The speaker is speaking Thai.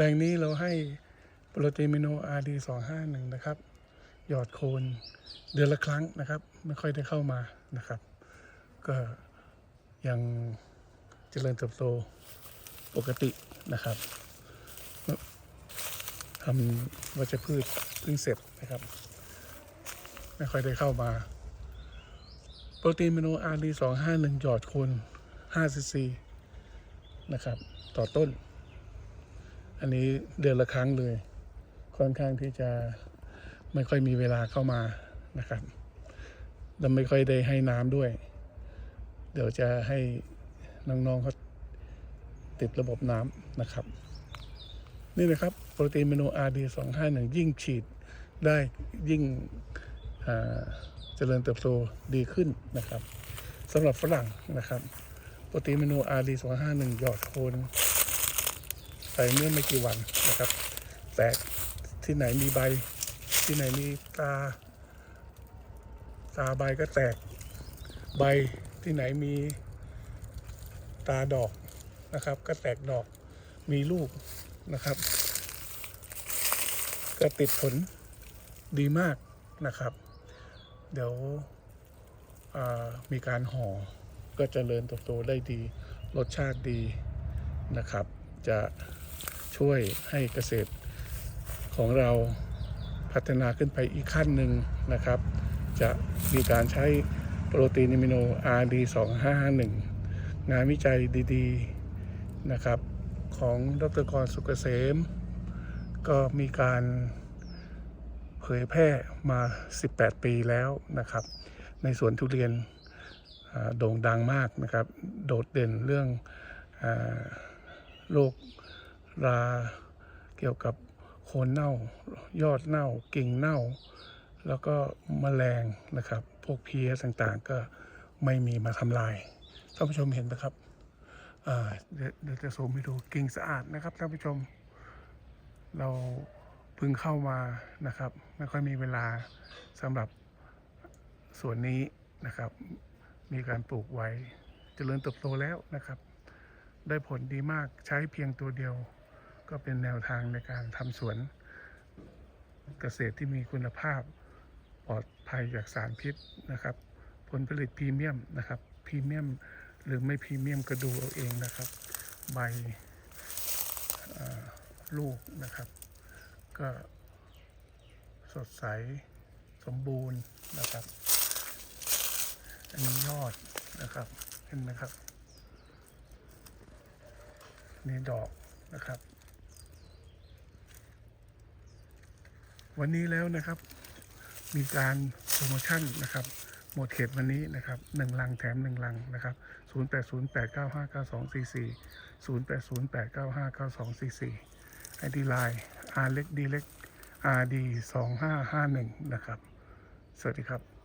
ลงนี้เราให้โปรตีนมิโนอาร์ดีสองห้าหนึ่งนะครับ หยอดโคนเดือนละครั้งนะครับ ไม่ค่อยได้เข้ามานะครับ ก็ยังเจริญเติบโตปกตินะครับทำวัชพืชเพิ่งเสร็จนะครับ ไม่ค่อยได้เข้ามาโปรตีนมิโนอาร์ดีสองห้าหนึ่งหยอดโคนห้าซีซีนะครับ ต่อต้น อันนี้เดือนละครั้งเลย ค่อนข้างที่จะไม่ค่อยมีเวลาเข้ามานะครับและไม่ค่อยได้ให้น้ำด้วย เดี๋ยวจะให้น้องๆเขาติดระบบน้ำนะครับ นี่นะครับโปรตีนเมนอาร์ดีสองห้าหนึ่งยิ่งฉีดได้ยิ่งเจริญเติบโตดีขึ้นนะครับสำหรับฝรั่งนะครับ โปรตีนเมนอาร์ดีสองห้าหนึ่งหยอดโคน ใส่เมื่อไม่กี่วันนะครับ แตกที่ไหนมีใบ ที่ไหนมีตา ตาใบก็แตกใบที่ไหนมีตาดอกนะครับ ก็แตกดอกมีลูกนะครับ ก็ติดผลดีมากนะครับ เดี๋ยวมีการห่อก็จเจริญเติบโตได้ดี รสชาติดีนะครับ จะ ช่วยให้เกษตรของเราพัฒนาขึ้นไปอีกขั้นหนึ่งนะครับ จะมีการใช้โปรตีนอะมิโน RD 2551 งานวิจัยดีๆนะครับของดรกรสุกเกษม ก็มีการเผยแพร่มา 18 ปีแล้วนะครับ ในสวนทุเรียนโด่งดังมากนะครับ โดดเด่นเรื่องอโรค ราเกี่ยวกับโคนเน่า ยอดเน่ากิ่งเน่า แล้วก็มแมลงนะครับ พวกเพี้ยต่างๆ ก็ไม่มีมาทำลายท่านผู้ชมเห็นไหมครับเดี๋ยวเดี๋ยวจะซูมให้ดูกิ่งสะอาดนะครับท่านผู้ชม เราเพิ่งเข้ามานะครับ ไม่ค่อยมีเวลาสำหรับส่วนนี้นะครับ มีการปลูกไว้เจริญเติบโตแล้วนะครับ ได้ผลดีมากใช้เพียงตัวเดียว ก็เป็นแนวทางในการทำสวนเกษตรที่มีคุณภาพปลอดภัยจากสารพิษนะครับ ผลผลิตพรีเมียมนะครับพรีเมียมหรือไม่พรีเมียมก็ดูเอาเองนะครับ ใบลูกนะครับ ก็สดใสสมบูรณ์นะครับ อันนี้ยอดนะครับเห็นไหมครับนี่ดอกนะครับ วันนี้แล้วนะครับ มีการโปรโมชั่นนะครับ หมดเขตวันนี้นะครับหนึ่งลังแถมหนึ่งลังนะครับ0 8 0 8 9 5 9 2 4 4 0 8 0 8 9 5 9 2 4 4ไอดีไลน์ R เล็ก D เล็ก RD 2 5 5 1นะครับ สวัสดีครับ